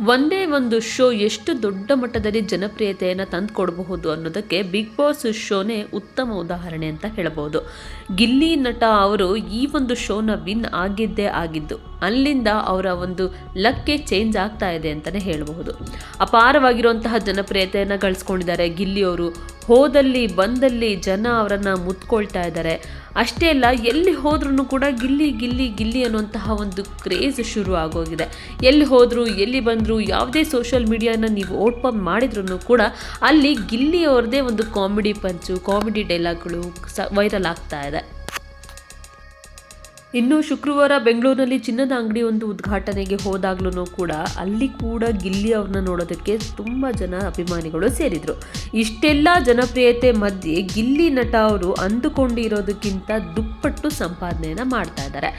ಒಂದೇ ಒಂದು ಶೋ ಎಷ್ಟು ದೊಡ್ಡ ಮಟ್ಟದಲ್ಲಿ ಜನಪ್ರಿಯತೆಯನ್ನು ತಂದುಕೊಡಬಹುದು ಅನ್ನೋದಕ್ಕೆ ಬಿಗ್ ಬಾಸ್ ಶೋನೇ ಉತ್ತಮ ಉದಾಹರಣೆ ಅಂತ ಹೇಳಬಹುದು ಗಿಲ್ಲಿ ನಟ ಅವರು ಈ ಒಂದು ಶೋನ ವಿನ್ ಆಗಿದ್ದೇ ಆಗಿದ್ದು, ಅಲ್ಲಿಂದ ಅವರ ಒಂದು ಲಕ್ಕೆ ಚೇಂಜ್ ಆಗ್ತಾ ಇದೆ ಅಂತಲೇ ಹೇಳಬಹುದು. ಅಪಾರವಾಗಿರುವಂತಹ ಜನಪ್ರಿಯತೆಯನ್ನು ಗಳಿಸ್ಕೊಂಡಿದ್ದಾರೆ ಗಿಲ್ಲಿಯವರು. ಹೋದಲ್ಲಿ ಬಂದಲ್ಲಿ ಜನ ಅವರನ್ನು ಮುತ್ಕೊಳ್ತಾ ಇದ್ದಾರೆ. ಅಷ್ಟೇ ಅಲ್ಲ, ಎಲ್ಲಿ ಹೋದ್ರೂ ಕೂಡ ಗಿಲ್ಲಿ ಗಿಲ್ಲಿ ಗಿಲ್ಲಿ ಅನ್ನುವಂತಹ ಒಂದು ಕ್ರೇಜ್ ಶುರು ಆಗೋಗಿದೆ. ಎಲ್ಲಿ ಹೋದರೂ, ಎಲ್ಲಿ ಬಂದರೂ, ಯಾವುದೇ ಸೋಷಿಯಲ್ ಮೀಡಿಯಾನ ನೀವು ಓಪನ್ ಮಾಡಿದ್ರೂ ಕೂಡ ಅಲ್ಲಿ ಗಿಲ್ಲಿ ಒಂದು ಕಾಮಿಡಿ ಪಂಚು, ಕಾಮಿಡಿ ಡೈಲಾಗ್ಗಳು ಸ, ವೈರಲ್ ಆಗ್ತಾ ಇದೆ. ಇನ್ನು ಶುಕ್ರವಾರ ಬೆಂಗಳೂರಿನಲ್ಲಿ ಚಿನ್ನದ ಅಂಗಡಿ ಒಂದು ಉದ್ಘಾಟನೆಗೆ ಹೋದಾಗ್ಲೂ ಕೂಡ ಅಲ್ಲಿ ಕೂಡ ಗಿಲ್ಲಿ ಅವ್ರನ್ನ ನೋಡೋದಕ್ಕೆ ತುಂಬ ಜನ ಅಭಿಮಾನಿಗಳು ಸೇರಿದರು. ಇಷ್ಟೆಲ್ಲ ಜನಪ್ರಿಯತೆ ಮಧ್ಯೆ ಗಿಲ್ಲಿ ನಟ ಅವರು ಅಂದುಕೊಂಡಿರೋದಕ್ಕಿಂತ ದುಪ್ಪಟ್ಟು ಸಂಪಾದನೆಯನ್ನು ಮಾಡ್ತಾ ಇದ್ದಾರೆ.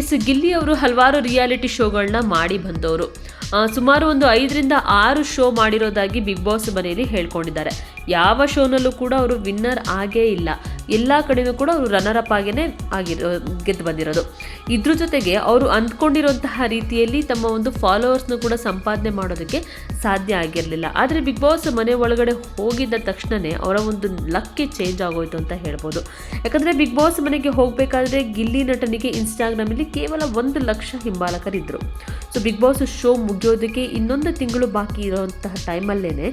ಎಸ್, ಗಿಲ್ಲಿ ಅವರು ಹಲವಾರು ರಿಯಾಲಿಟಿ ಶೋಗಳನ್ನ ಮಾಡಿ ಬಂದವರು. ಸುಮಾರು ಒಂದು ಐದರಿಂದ ಆರು ಶೋ ಮಾಡಿರೋದಾಗಿ ಬಿಗ್ ಬಾಸ್ ಮನೆಯಲ್ಲಿ ಹೇಳ್ಕೊಂಡಿದ್ದಾರೆ. ಯಾವ ಶೋನಲ್ಲೂ ಕೂಡ ಅವರು ವಿನ್ನರ್ ಆಗೇ ಇಲ್ಲ. ಎಲ್ಲ ಕಡೆಯೂ ಕೂಡ ಅವರು ರನ್ನರ್ ಅಪ್ ಆಗೇ ಆಗಿರೋ, ಗೆದ್ದು ಬಂದಿರೋದು. ಇದ್ರ ಜೊತೆಗೆ ಅವರು ಅಂದ್ಕೊಂಡಿರುವಂತಹ ರೀತಿಯಲ್ಲಿ ತಮ್ಮ ಒಂದು ಫಾಲೋವರ್ಸ್ನ ಕೂಡ ಸಂಪಾದನೆ ಮಾಡೋದಕ್ಕೆ ಸಾಧ್ಯ ಆಗಿರಲಿಲ್ಲ. ಆದರೆ ಬಿಗ್ ಬಾಸ್ ಮನೆ ಒಳಗಡೆ ಹೋಗಿದ್ದ ತಕ್ಷಣವೇ ಅವರ ಒಂದು ಲಕ್ಕೆ ಚೇಂಜ್ ಆಗೋಯ್ತು ಅಂತ ಹೇಳ್ಬೋದು. ಯಾಕಂದರೆ ಬಿಗ್ ಬಾಸ್ ಮನೆಗೆ ಹೋಗಬೇಕಾದ್ರೆ ಗಿಲ್ಲಿ ನಟನಿಗೆ ಇನ್ಸ್ಟಾಗ್ರಾಮಲ್ಲಿ ಕೇವಲ ಒಂದು ಲಕ್ಷ ಹಿಂಬಾಲಕರಿದ್ದರು ಸೊ ಬಿಗ್ ಬಾಸ್ ಶೋ ಮುಗಿಯೋದಕ್ಕೆ ಇನ್ನೊಂದು ತಿಂಗಳು ಬಾಕಿ ಇರೋಂತಹ ಟೈಮಲ್ಲೇ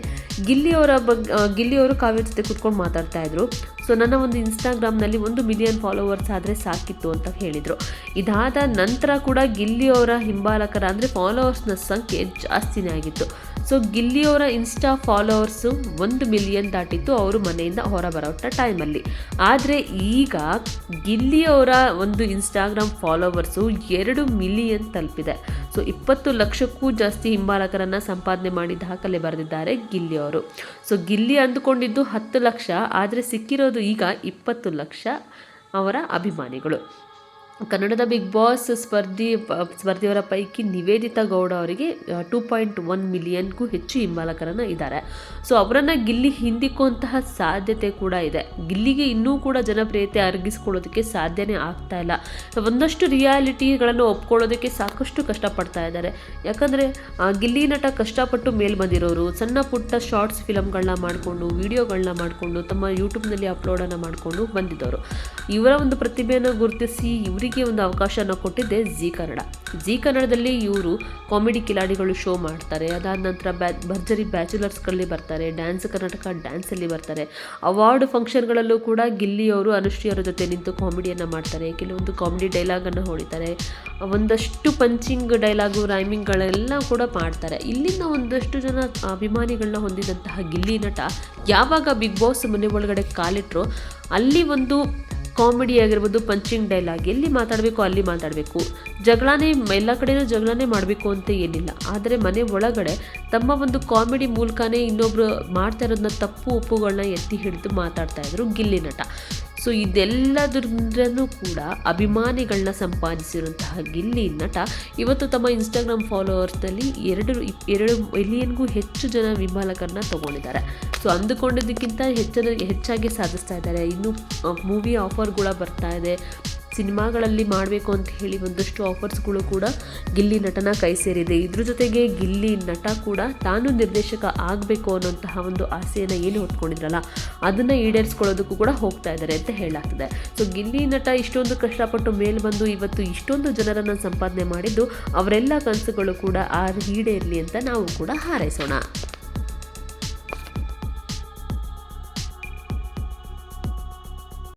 ಗಿಲ್ಲಿಯವರ ಬಗ್ಗೆ ಗಿಲ್ಲಿಯವರು ಕಾವ್ಯ ಜೊತೆ ಕುತ್ಕೊಂಡು ಮಾತಾಡ್ತಾ ಇದ್ರು. ಸೊ ನನ್ನ ಒಂದು ಇನ್ಸ್ಟಾಗ್ರಾಮ್ನಲ್ಲಿ ಒಂದು ಮಿಲಿಯನ್ ಫಾಲೋವರ್ಸ್ ಆದರೆ ಸಾಕಿತ್ತು ಅಂತ ಹೇಳಿದರು. ಇದಾದ ನಂತರ ಕೂಡ ಗಿಲ್ಲಿಯವರ ಹಿಂಬಾಲಕರ ಅಂದರೆ ಫಾಲೋವರ್ಸ್ನ ಸಂಖ್ಯೆ ಜಾಸ್ತಿನೇ ಆಗಿತ್ತು. ಸೊ ಗಿಲ್ಲಿಯವರ ಇನ್ಸ್ಟಾ ಫಾಲೋವರ್ಸು ಒಂದು ಮಿಲಿಯನ್ ದಾಟಿತ್ತು ಅವರು ಮನೆಯಿಂದ ಹೊರ ಬರೋಟ ಟೈಮಲ್ಲಿ ಆದರೆ ಈಗ ಗಿಲ್ಲಿಯವರ ಒಂದು ಇನ್ಸ್ಟಾಗ್ರಾಮ್ ಫಾಲೋವರ್ಸು ಎರಡು ಮಿಲಿಯನ್ ತಲುಪಿದೆ. ಸೊ ಇಪ್ಪತ್ತು ಲಕ್ಷಕ್ಕೂ ಜಾಸ್ತಿ ಹಿಂಬಾಲಕರನ್ನು ಸಂಪಾದನೆ ಮಾಡಿ ದಾಖಲೆ ಬರೆದಿದ್ದಾರೆ ಗಿಲ್ಲಿ ಅವರು ಸೊ ಗಿಲ್ಲಿ ಅಂದುಕೊಂಡಿದ್ದು ಹತ್ತು ಲಕ್ಷ, ಆದರೆ ಸಿಕ್ಕಿರೋದು ಈಗ ಇಪ್ಪತ್ತು ಲಕ್ಷ ಅವರ ಅಭಿಮಾನಿಗಳು. ಕನ್ನಡದ ಬಿಗ್ ಬಾಸ್ ಸ್ಪರ್ಧಿ ಸ್ಪರ್ಧಿಯವರ ಪೈಕಿ ನಿವೇದಿತಾ ಗೌಡ ಅವರಿಗೆ ಟೂ ಪಾಯಿಂಟ್ ಒನ್ ಮಿಲಿಯನ್ಗೂ ಹೆಚ್ಚು ಹಿಂಬಾಲಕರನ್ನು ಇದ್ದಾರೆ. ಸೊ ಅವರನ್ನು ಗಿಲ್ಲಿ ಹಿಂದಿಕ್ಕುವಂತಹ ಸಾಧ್ಯತೆ ಕೂಡ ಇದೆ. ಗಿಲ್ಲಿಗೆ ಇನ್ನೂ ಕೂಡ ಜನಪ್ರಿಯತೆ ಅರಗಿಸ್ಕೊಳ್ಳೋದಕ್ಕೆ ಸಾಧ್ಯನೇ ಆಗ್ತಾ ಇಲ್ಲ. ಒಂದಷ್ಟು ರಿಯಾಲಿಟಿಗಳನ್ನು ಒಪ್ಕೊಳ್ಳೋದಕ್ಕೆ ಸಾಕಷ್ಟು ಕಷ್ಟಪಡ್ತಾ ಇದ್ದಾರೆ. ಯಾಕಂದರೆ ಗಿಲ್ಲಿ ನಟ ಕಷ್ಟಪಟ್ಟು ಮೇಲ್ ಬಂದಿರೋರು, ಸಣ್ಣ ಪುಟ್ಟ ಶಾರ್ಟ್ಸ್ ಫಿಲಮ್ಗಳನ್ನ ಮಾಡಿಕೊಂಡು, ವಿಡಿಯೋಗಳನ್ನ ಮಾಡಿಕೊಂಡು, ತಮ್ಮ ಯೂಟ್ಯೂಬ್ನಲ್ಲಿ ಅಪ್ಲೋಡನ್ನು ಮಾಡಿಕೊಂಡು ಬಂದಿದ್ದವರು. ಇವರ ಒಂದು ಪ್ರತಿಭೆಯನ್ನು ಗುರುತಿಸಿ, ಇವರಿಗೆ ಒಂದು ಅವಕಾಶನ ಕೊಟ್ಟಿದ್ದೆ ಜೀ ಕನ್ನಡ. ಜೀ ಕನ್ನಡದಲ್ಲಿ ಇವರು ಕಾಮಿಡಿ ಕಿಲಾಡಿಗಳು ಶೋ ಮಾಡ್ತಾರೆ. ಅದಾದ ನಂತರ ಬ್ಯಾ, ಭರ್ಜರಿ ಬ್ಯಾಚುಲರ್ಸ್ಗಳಲ್ಲಿ ಬರ್ತಾರೆ, ಡ್ಯಾನ್ಸ್ ಕರ್ನಾಟಕ ಡ್ಯಾನ್ಸಲ್ಲಿ ಬರ್ತಾರೆ. ಅವಾರ್ಡ್ ಫಂಕ್ಷನ್ಗಳಲ್ಲೂ ಕೂಡ ಗಿಲ್ಲಿಯವರು ಅನುಶ್ರೀ ಅವರ ಜೊತೆ ನಿಂತು ಕಾಮಿಡಿಯನ್ನು ಮಾಡ್ತಾರೆ. ಕೆಲವೊಂದು ಕಾಮಿಡಿ ಡೈಲಾಗನ್ನು ಹೊಡಿತಾರೆ. ಒಂದಷ್ಟು ಪಂಚಿಂಗ್ ಡೈಲಾಗು, ರೈಮಿಂಗ್ಗಳೆಲ್ಲ ಕೂಡ ಮಾಡ್ತಾರೆ. ಇಲ್ಲಿಂದ ಒಂದಷ್ಟು ಜನ ಅಭಿಮಾನಿಗಳನ್ನ ಹೊಂದಿದಂತಹ ಗಿಲ್ಲಿ ನಟ ಯಾವಾಗ ಬಿಗ್ ಬಾಸ್ ಮನೆ ಒಳಗಡೆ ಕಾಲಿಟ್ರು ಅಲ್ಲಿ ಒಂದು ಕಾಮಿಡಿ ಆಗಿರ್ಬೋದು ಪಂಚಿಂಗ್ ಡೈಲಾಗ್, ಎಲ್ಲಿ ಮಾತಾಡಬೇಕು ಅಲ್ಲಿ ಮಾತಾಡಬೇಕು. ಜಗಳನೇ, ಎಲ್ಲ ಕಡೆಯೂ ಜಗಳನೇ ಮಾಡಬೇಕು ಅಂತ ಏನಿಲ್ಲ. ಆದರೆ ಮನೆ ಒಳಗಡೆ ತಮ್ಮ ಒಂದು ಕಾಮಿಡಿ ಮೂಲಕನೇ ಇನ್ನೊಬ್ಬರು ಮಾಡ್ತಾ ಇರೋದನ್ನ ತಪ್ಪು ಒಪ್ಪುಗಳನ್ನ ಎತ್ತಿ ಹಿಡಿದು ಮಾತಾಡ್ತಾ ಇದ್ರು ಗಿಲ್ಲಿ ನಟ. ಸೊ ಇದೆಲ್ಲದ್ರೂ ಕೂಡ ಅಭಿಮಾನಿಗಳನ್ನ ಸಂಪಾದಿಸಿರುವಂತಹ ಗಿಲ್ಲಿ ನಟ ಇವತ್ತು ತಮ್ಮ ಇನ್ಸ್ಟಾಗ್ರಾಮ್ ಫಾಲೋವರ್ಸ್ನಲ್ಲಿ ಎರಡು ಎರಡು ಮಿಲಿಯನ್ಗೂ ಹೆಚ್ಚು ಜನ ವಿಮಾಲಕರನ್ನ ತಗೊಂಡಿದ್ದಾರೆ. ಸೊ ಅಂದುಕೊಂಡಿದ್ದಕ್ಕಿಂತ ಹೆಚ್ಚಿನ ಹೆಚ್ಚಾಗಿ ಸಾಧಿಸ್ತಾ ಇದ್ದಾರೆ. ಇನ್ನು ಮೂವಿ ಆಫರ್ಗಳ ಬರ್ತಾ ಇದೆ. ಸಿನಿಮಾಗಳಲ್ಲಿ ಮಾಡಬೇಕು ಅಂತ ಹೇಳಿ ಒಂದಷ್ಟು ಆಫರ್ಸ್ಗಳು ಕೂಡ ಗಿಲ್ಲಿ ನಟನ ಕೈ ಸೇರಿದೆ. ಇದ್ರ ಜೊತೆಗೆ ಗಿಲ್ಲಿ ನಟ ಕೂಡ ತಾನು ನಿರ್ದೇಶಕ ಆಗಬೇಕು ಅನ್ನೋಂತಹ ಒಂದು ಆಸೆಯನ್ನು ಏನು ಹೊತ್ಕೊಂಡಿದ್ರಲ್ಲ, ಅದನ್ನು ಈಡೇರಿಸ್ಕೊಳ್ಳೋದಕ್ಕೂ ಕೂಡ ಹೋಗ್ತಾ ಇದ್ದಾರೆ ಅಂತ ಹೇಳಾಗ್ತದೆ ಸೊ ಗಿಲ್ಲಿ ನಟ ಇಷ್ಟೊಂದು ಕಷ್ಟಪಟ್ಟು ಮೇಲೆ ಬಂದು ಇವತ್ತು ಇಷ್ಟೊಂದು ಜನರನ್ನು ಸಂಪಾದನೆ ಮಾಡಿದ್ದು ಅವರೆಲ್ಲ ಕನಸುಗಳು ಕೂಡ ಆ ಈಡೇರಲಿ ಅಂತ ನಾವು ಕೂಡ ಹಾರೈಸೋಣ.